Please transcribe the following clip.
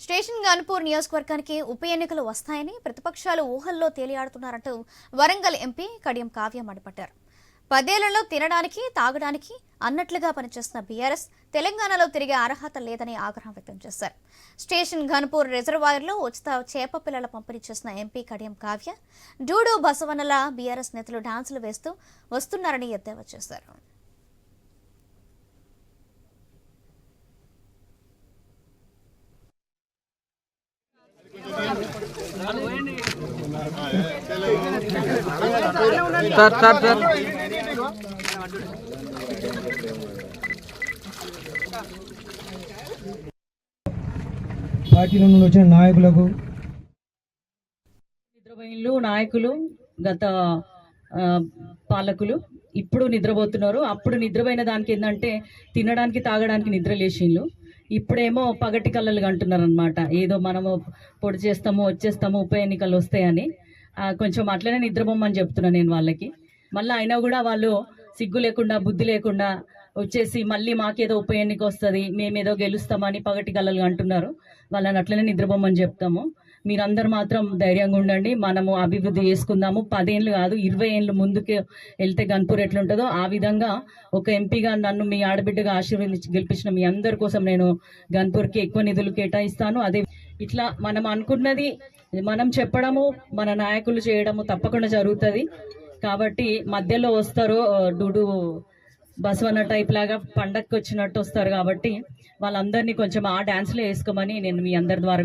Station Ghanpur నియోజకవర్గానికి ఉప ఎన్నికలు వస్తాయని ప్రతిపక్షాలు ఊహల్లో తేలియాడుతున్నారంటూ వరంగల్ ఎంపీ కడియం కావ్య మండిపడ్డారు పదేళ్ళలో తినడానికి తాగడానికి అన్నట్లుగా పనిచేస్తున్న బీఆర్ఎస్ తెలంగాణలో తిరిగే అర్హత లేదని ఆగ్రహం వ్యక్తం చేశారు. స్టేషన్ ఘన్పూర్ రిజర్వాయర్లో ఉచిత చేప పిల్లల పంపిణీ చేసిన ఎంపీ కడియం కావ్య డూడు బసవనల బీఆర్ఎస్ నేతలు డాన్సులు వేస్తూ వస్తున్నారని ఎద్దేవా చేశారు. Sir sir sir. పార్టీల నుండి వచ్చిన నాయకులకు నిద్రపోయిన్లు నాయకులు గత పాలకులు ఇప్పుడు నిద్రపోతున్నారు. అప్పుడు నిద్రపోయిన దానికి ఏంటంటే తినడానికి తాగడానికి నిద్ర లేచిండ్లు. ఇప్పుడేమో పగటి కళ్ళలు అంటున్నారనమాట ఏదో మనము పొడి చేస్తాము వచ్చేస్తాము ఉప ఎన్నికలు వస్తాయని. కొంచెం అట్లనే నిద్రపోమని చెప్తున్నా నేను వాళ్ళకి. మళ్ళీ అయినా కూడా వాళ్ళు సిగ్గు లేకుండా బుద్ధి లేకుండా వచ్చేసి మళ్ళీ మాకేదో ఉప ఎన్నిక వస్తుంది మేమేదో గెలుస్తామని పగటి కళ్ళలు అంటున్నారు. వాళ్ళని అట్లనే నిద్రపోమని చెప్తాము. మీరందరూ మాత్రం ధైర్యంగా ఉండండి. మనము అభివృద్ధి చేసుకుందాము. పదేళ్ళు కాదు ఇరవై ఏళ్ళు ముందుకు వెళ్తే గన్పూర్ ఎట్లుంటుందో ఆ విధంగా ఒక ఎంపీగా నన్ను మీ ఆడబిడ్డగా ఆశీర్వదించి గెలిపించిన మీ అందరి కోసం నేను గన్పూర్కి ఎక్కువ నిధులు కేటాయిస్తాను. అదే ఇట్లా మనం అనుకున్నది మనం చెప్పడము మన నాయకులు చేయడము తప్పకుండా జరుగుతుంది. కాబట్టి మధ్యలో వస్తారు డూడు బసవన్న టైప్ లాగా పండక్కి వచ్చినట్టు వస్తారు కాబట్టి వాళ్ళందరినీ కొంచెం ఆ డ్యాన్స్లో వేసుకోమని నేను మీ అందరి ద్వారా